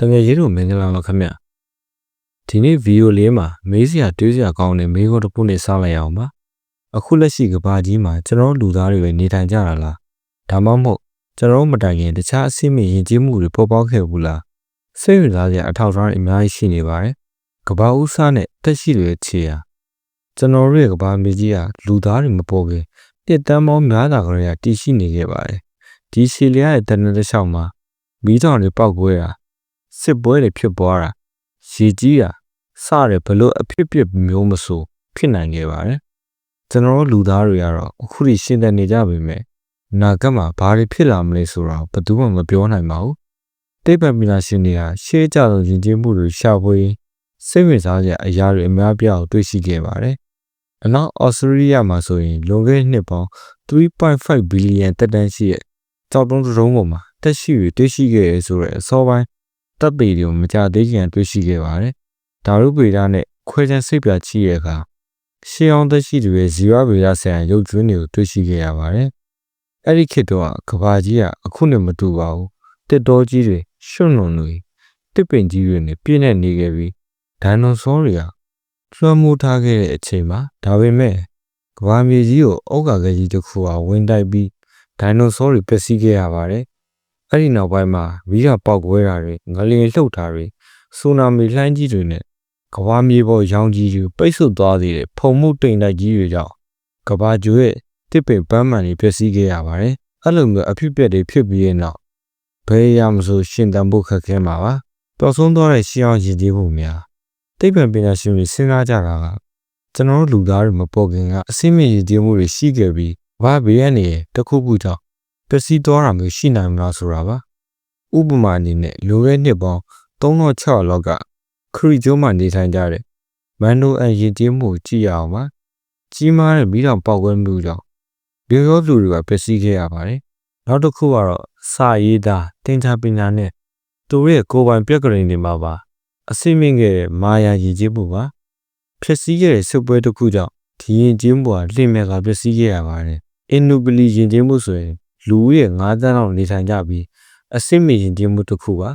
တကယ်ရေးတို့မင်္ဂလာပါခင်ဗျဒီနေ့ဗီဒီယိုလေးမှာမေးစရာတွေးစရာကောင်းတဲ့မေးခွန်းတစ်ခုနဲ့စလိုက်အောင်ပါအခုလက်ရှိကဘာကြီးမှာကျွန်တော်လူသားတွေပဲနေထိုင်ကြတာလားဒါမှမဟုတ်ကျွန်တော်မတိုင်ခင်တခြားအဆင့်မြင့်ယဉ်ကျေးမှုတွေပေါ်ပေါက်ခဲ့ဘူးလားစိတ်ဝင်စားစရာအထောက်အထားတွေအများကြီးရှိနေပါတယ်ကဘာဥစားနဲ့တက်ရှိတွေခြေရာကျွန်တော်တို့ရဲ့ကဘာမြေကြီးကလူသားတွေမပေါ်ခင်တစ်တန်းပေါင်းများတာကလေးကတည်ရှိနေခဲ့ပါတယ်ဒီရှီလီယာရဲ့တန်တဲ့တစ်လျှောက်မှာမီးတောင်တွေပောက်ကွဲတာ စစ်ပွဲတွေဖြစ်ပွားတာရေကြီးတာစတဲ့ဘလို့အဖြစ်ဖြစ်မျိုးမဆိုဖြစ်နိုင်ခဲ့ပါတယ်ကျွန်တော်တို့လူသားတွေကတော့အခုထိရှင်းတဲ့နေကြပေမဲ့နာဂတ်မှာဘာတွေဖြစ်လာမလဲဆိုတာဘယ်သူမှမပြောနိုင်ပါဘူးတိတ်ပံပညာရှင်တွေကရှေးကြသောယဉ်ကျေးမှုတွေရှာဖွေစိတ်ဝင်စားစရာအရာတွေအများပြားကိုတွေ့ရှိခဲ့ပါတယ်အနောက်ဩစတြေးလျမှာဆိုရင်လွန်ခဲ့တဲ့နှစ်ပေါင်း3.5ဘီလီယံတက်တန်းရှိတဲ့ကြောက်တုံးတုံးပေါ်မှာတက်ရှိတွေတွေ့ရှိခဲ့ရဆိုတဲ့အစောပိုင်း တပ်ပေတွေကိုမကြသေးခင်တွေ့ရှိခဲ့ပါတယ်။ဒါရုပေဒနဲ့ခွဲခြမ်းစိတ်ပြချိရဲ့အခါရှေးအောင်သက်ရှိတွေရဲ့ဇီဝဗေဒဆိုင်ရာရုပ်ကျွင်းတွေကိုတွေ့ရှိခဲ့ရပါတယ်။အဲ့ဒီခေတ်တော့ကဘာကြီးကအခုနဲ့မတူပါဘူး။တစ်တော်ကြီးတွေရွှွန့်လွန်တွေတစ်ပင်ကြီးတွေနဲ့ပြည့်နေနေခဲ့ပြီးဒိုင်နိုဆောတွေကလွှမ်းမိုးထားခဲ့တဲ့အချိန်မှာဒါပေမဲ့ကဘာမြေကြီးကိုအောက်ကကကြီးတစ်ခုကဝင်တိုက်ပြီးဒိုင်နိုဆောတွေပျက်စီးခဲ့ရပါတယ် အဲ့ဒီနောက်ပိုင်းမှာမီးရပေါက်ကွဲတာတွေငလျင်လှုပ်တာတွေဆူနာမီလှိုင်းကြီးတွေနဲ့ကဘာမြေပေါ်ရောင်ကြီးတွေပိတ်ဆို့သွားသေးတဲ့ဖုံမှုတိမ်တိုက်ကြီးတွေကြောင့်ကဘာကျွေရဲ့တစ်ပင်ပန်းမှန်တွေပျက်စီးခဲ့ရပါတယ်အဲ့လိုမျိုးအဖြစ်အပျက်တွေဖြစ်ပြီးတဲ့နောက်ဘယ်ရမဆိုရှင်တန်ဖို့ခက်ခဲမှာပါပျောက်ဆုံးသွားတဲ့ရှင်းအောင်ရည်ကြည်မှုများတိတ်ပံပညာရှင်တွေစဉ်းစားကြတာကကျွန်တော်တို့လူသားတွေမပေါ်ခင်ကအစိမ့်မြင့်ရည်ကြည်မှုတွေရှိခဲ့ပြီးဘာဘေးကနေတခုခုကြောင့်ပျ က်စီးသွားတာမျိုးရှိနိုင်မလားဆိုတာပါဥပမာအနေနဲ့လိုရဲနှစ်ပေါင်း3600လောက်ကခရီကျိုးမှနေထိုင်ကြတဲ့မန်နိုအန်ရင်ကျေးမှုကြည့်ရအောင်ပါကြီးမားတဲ့မိတောင်ပေါက်ကွဲမှုကြောင့်ဘေရောလူတွေကပျက်စီးခဲ့ရပါတယ်နောက်တစ်ခုကတော့စာရေးသားတင်ချပညာနဲ့သူတို့ရဲ့ကိုယ်ပိုင်ပြက်ကလေးတွေမှာပါအစိမ့်မြင့်ခဲ့တဲ့မာယာရည်ကြီးမှုပါဖြစ်စည်းခဲ့တဲ့စစ်ပွဲတစ်ခုကြောင့်ဒီရင်ကျင်းမှုကလင့်မဲ့ကပျက်စီးခဲ့ရပါတယ်အင်နူပလီရင်ကျင်းမှုဆိုရင် လူဦးရေ9တန်းလောက်နေထိုင်ကြပြီးအစစ်မရင်ကျင်းမှုတစ်ခုပါ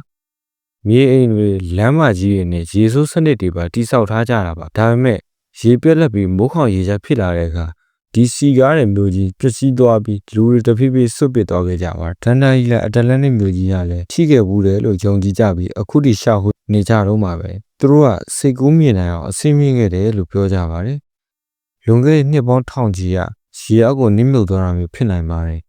မြေအိမ်တွေလမ်းမကြီးတွေနဲ့ရေဆိုးစနစ်တွေပါတိစောက်ထားကြတာပါဒါပေမဲ့ရေပြက်လက်ပြီးမိုးခေါင်ရေချဖြစ်လာတဲ့အခါဒီစီကားတဲ့မျိုးကြီးပျက်စီးသွားပြီးလူတွေတဖြည်းဖြည်းဆွတ်ပစ်သွားခဲ့ကြပါဒန်ဒါကြီးလည်းအတလန်နဲ့မျိုးကြီးကလည်းထိခဲ့ဘူးတယ်လို့ယုံကြည်ကြပြီးအခုထိရှာဟိုနေကြတော့မှာပဲသူတို့ကစိတ်ကူးမြင်နိုင်အောင်အဆင်းမြင့်ခဲ့တယ်လို့ပြောကြပါတယ်လွန်ခဲ့တဲ့နှစ်ပေါင်းထောင်ကြီးကရေအောက်ကိုနစ်မြုပ်သွားတာမျိုးဖြစ်နိုင်ပါတယ်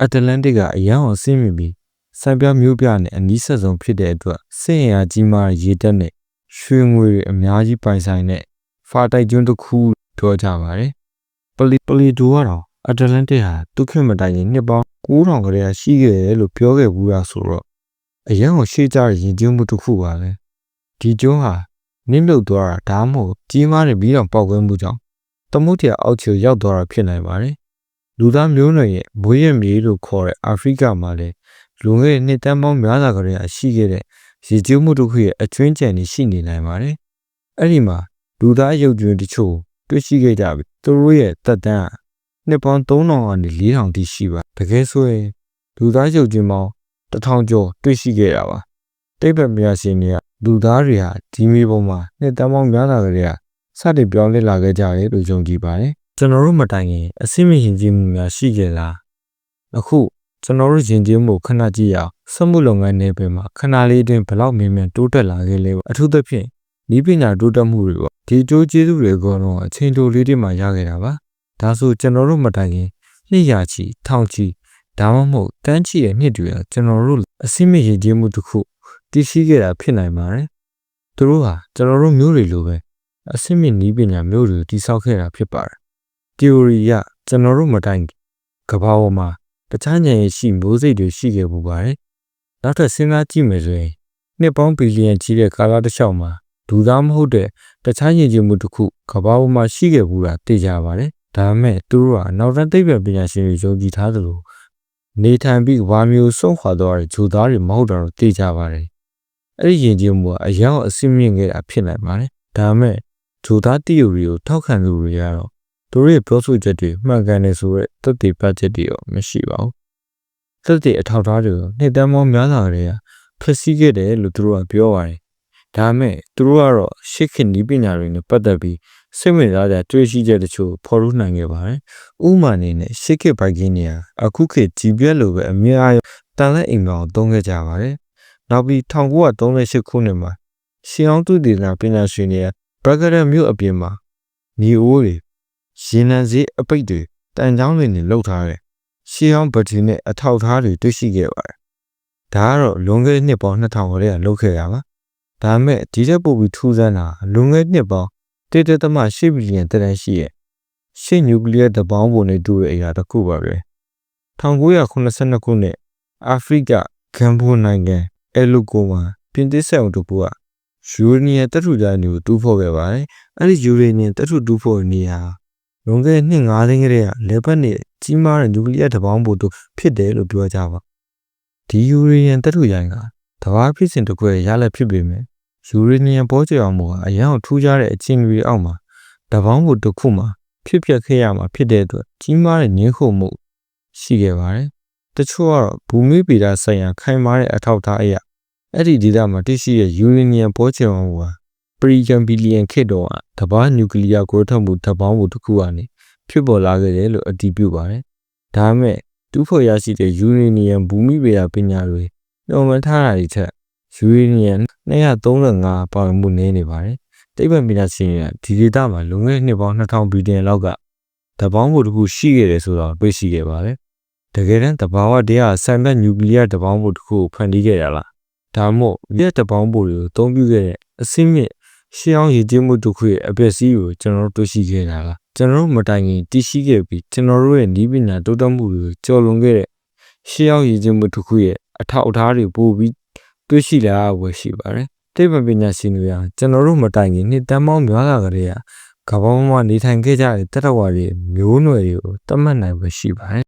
အတ္တလန်တစ်ကအရန်အောင်ဆင်းမြင်ပြီးစံပြမျိုးပြနဲ့အနီးဆက်ဆုံးဖြစ်တဲ့အတွက်စစ်ရင်အားကြီးမားရေတက်နဲ့ရွှေငွေတွေအများကြီးပိုင်ဆိုင်တဲ့ဖာတိုက်ကျွန်းတစ်ခုပြောကြပါတယ်ပလီပလီဒိုကတော့အတ္တလန်တစ်ဟာသူခေတ်မတိုင်ခင်နှစ်ပေါင်း9000ကလေးရှိခဲ့တယ်လို့ပြောခဲ့ဘူးလားဆိုတော့အရန်ကိုရှေ့ကြရရင်ကျင်းမှုတစ်ခုပါပဲဒီကျွန်းဟာနစ်မြုပ်သွားတာဒါမှမဟုတ်ကြီးမားတဲ့ပြီးတော့ပေါက်ကွဲမှုကြောင့်သမုဒ္ဒရာအောက်ခြေရောက်သွားတာဖြစ်နိုင်ပါတယ် လူသားမျိုးနွယ်ရဲ့မွေးရမြေလို့ခေါ်တဲ့အာဖရိကမှာလည်းလူငယ်နှစ်တန်းပေါင်းများစွာကလေးအရှိခဲ့တဲ့ရေကျိုးမှုတစ်ခုရဲ့အကျွင်းကြံနေရှိနေနိုင်ပါတယ်။အဲ့ဒီမှာလူသားရုပ်ကျွင်းတချို့တွေ့ရှိခဲ့ကြပြီ။သူတို့ရဲ့တက်တန်းနှစ်ပေါင်း3000ကနေ4000တိရှိပါ။တကယ်ဆိုရင်လူသားရုပ်ကျွင်းပေါင်း1000ကျော်တွေ့ရှိခဲ့တာပါ။တိတ်ပံပညာရှင်တွေကလူသားတွေဟာဒီမီပုံမှာနှစ်တန်းပေါင်းများစွာကလေးစတင်ပြောင်းလဲလာခဲ့ကြတယ်လို့ယုံကြည်ပါတယ် ကျွန်တော်တို့မတိုင်ခင်အစိမ့်မြင့်ကြီးမှုများရှိကြလားအခုကျွန်တော်တို့ယဉ်ကျေးမှုခဏကြည့်ရအောင်စက်မှုလုပ်ငန်းနယ်ပယ်မှာခဏလေးအတွင်းဘလောက်မြင်မြန်တိုးတက်လာခဲ့လဲအထူးသဖြင့်ဤပညာတိုးတက်မှုတွေပေါ့ဒီကြိုးကျေးဇူးတွေကတော့အချိန်တိုလေးတွေမှာရခဲ့တာပါဒါဆိုကျွန်တော်တို့မတိုင်ခင်နှစ်ရာချီထောင်ချီဒါမှမဟုတ်တန်းချီရဲ့နှစ်တွေကကျွန်တော်တို့အစိမ့်မြင့်ယဉ်ကျေးမှုတစ်ခုတည်ရှိခဲ့တာဖြစ်နိုင်ပါတယ်သူတို့ဟာကျွန်တော်တို့မျိုးတွေလိုပဲအစိမ့်မြင့်ဤပညာမျိုးတွေတိစောက်ခဲ့တာဖြစ်ပါတယ် theory ရကျွန်တော်တို့မတိုင်ကဘာပေါ်မှာတခြားဉာဏ်ရရှိမျိုးစိတ်တွေရှိခဲ့ပူပါတယ်။နောက်ထပ်စဉ်းစားကြည့်မယ်ဆိုရင်နှစ်ပေါင်းဘီလီယံကြီးတဲ့ကာလတစ်လျှောက်မှာလူသားမဟုတ်တဲ့တခြားယဉ်ကျေးမှုတစ်ခုကဘာပေါ်မှာရှိခဲ့ဘူးတာသိကြပါတယ်။ဒါပေမဲ့သူတို့ကနောက်ထပ်သိပ္ပံပညာရှင်တွေယုံကြည်ထားသလိုနေထိုင်ပြီးဝါမျိုးဆုံးခွာသွားတဲ့ဂျိုသားတွေမဟုတ်တာတော့သိကြပါတယ်။အဲ့ဒီယဉ်ကျေးမှုကအရောအစင်းမြင့်ခဲ့တာဖြစ်နိုင်ပါတယ်။ဒါပေမဲ့ဂျိုသား theory ကိုထောက်ခံသူတွေကတော့ သူတို့ရဲ့ပြောဆိုချက်တွေမှန်ကန်တယ်ဆိုရက်သက်သေပတ်ချက်တွေရောမရှိပါဘူးသက်သေအထောက်အထားတွေနှစ်တန်းပေါင်းများစွာတွေကဘဖျက်ဆီးခဲ့တယ်လို့သူတို့ကပြောပါတယ်။ဒါပေမဲ့သူတို့ကတော့ရှစ်ခင်ဒီပညာတွေနဲ့ပတ်သက်ပြီးစိတ်ဝင်စားကြတွေ့ရှိချက်တချို့ဖော်ထုတ်နိုင်ခဲ့ပါတယ်။ဥပမာအနေနဲ့ရှစ်ခေတ်ဘိုက်ကင်းနေရာအခုခေတ် GPS လိုပဲအမြဲအားတန်လက်အိမ်ကောင်သုံးခဲ့ကြပါတယ်။နောက်ပြီး1938ခုနှစ်မှာရှီအောင်သူတည်နာပညာရှင်တွေကဘရဂရမြို့အပြင်မှာညီအိုးတွေ ရေနံစည်းအပိတ်တွေတန်ချောင်းတွေနဲ့လှုပ်ထားတဲ့ရှီအောင်ဘတ်တီနဲ့အထောက်အထားတွေတွေ့ရှိခဲ့ပါတယ်။ဒါကတော့လွန်ခဲ့တဲ့နှစ်ပေါင်း2000ခရဲကလုပ်ခဲ့တာပါ။ဒါပေမဲ့ဒီတက်ပို့ပြီးထူးဆန်းတာလွန်ခဲ့တဲ့နှစ်ပေါင်း1.8ဘီလီယံတန်းရှိရဲ့ရှစ်နျူကလ িয়ার တပေါင်းပုံတွေတူတဲ့အရာတစ်ခုပါပဲ1982ခုနှစ်အာဖရိကဂမ်ဘိုနိုင်ငံအဲလူကိုမှာပြင်သစ်ဆက်အောင်တပူကယူရေနီယံတထုကြနေကိုတူးဖော်ခဲ့ပါတယ်အဲ့ဒီယူရေနီယံတထုတူးဖော်နေရာ လွန်ခဲ့တဲ့နှစ်9သိန်းကတည်းကလေပတ်နဲ့ကြီးမားတဲ့နျူကလ িয়ার တပေါင်းပုံတို့ဖြစ်တယ်လို့ပြောကြပါဒီယူရေနီယံတထုရိုင်းကတဘာဖြစ်စဉ်တစ်ခုရဲ့ရလက်ဖြစ်ပေမဲ့ယူရေနီယံပေါ်ကြအောင်မှုကအရန်ထူးခြားတဲ့အခြေအနေတွေအောက်မှာတပေါင်းပုံတစ်ခုမှာဖြစ်ပျက်ခဲ့ရမှာဖြစ်တဲ့အတွက်ကြီးမားတဲ့ငင်းခုန်မှုရှိခဲ့ပါတယ်။တချို့ကတော့ဘူမိဗေဒဆိုင်ရာခိုင်မာတဲ့အထောက်အထားအရအဲ့ဒီဒေသမှာတရှိတဲ့ယူရေနီယံပေါ်ချေအောင်ဟာ ပရီဂျန်ဘီလီယံခေတ်တော့ကတဘာနျူကလ িয়ার ကိုထုတ်မှုတပေါင်းမှုတစ်ခုကနေဖြစ်ပေါ်လာခဲ့တယ်လို့အတည်ပြုပါတယ်။ဒါပေမဲ့တူးဖော်ရရှိတဲ့ယူရေနီယံဘူမိဗေဒပညာတွေနှုံမထားတာတွေထက်ယူရေနီယံ235ပါဝင်မှုနည်းနေပါတယ်။တိဗ္ဗံပညာရှင်တွေကဒီဒေသမှာလွန်ခဲ့တဲ့နှစ်ပေါင်း2000ဘီလီယံလောက်ကတပေါင်းမှုတစ်ခုရှိခဲ့တယ်ဆိုတော့တွေ့ရှိခဲ့ပါတယ်။တကယ်တမ်းတဘာဝတရားဆန်ဘက်နျူကလ িয়ার တပေါင်းမှုတစ်ခုကိုဖန်တီးခဲ့ရလား။ဒါမှမဟုတ်ရက်တပေါင်းမှုတွေကိုအသုံးပြုခဲ့တဲ့အစင်းမြင့် ရှင်းအောင်ရည်ကျင်းမှုတစ်ခုရဲ့အပျက်စီးကိုကျွန်တော်တို့တွေ့ရှိခဲ့တာလား။ကျွန်တော်တို့မတိုင်ခင်တည်ရှိခဲ့ပြီးကျွန်တော်တို့ရဲ့ဤပညာတိုးတက်မှုတွေကိုကျော်လွန်ခဲ့တဲ့ရှင်းအောင်ရည်ကျင်းမှုတစ်ခုရဲ့အထောက်အထားတွေပို့ပြီးတွေ့ရှိလာဝယ်ရှိပါတယ်။တိဗ္ဗံပညာရှင်တွေကကျွန်တော်တို့မတိုင်ခင်နှစ်တန်းပေါင်းများလာကြတဲ့ကကမ္ဘာပေါ်မှာနေထိုင်ခဲ့ကြတဲ့တတဝါတွေမျိုးနွယ်တွေကိုတတ်မှတ်နိုင်ပဲရှိပါတယ်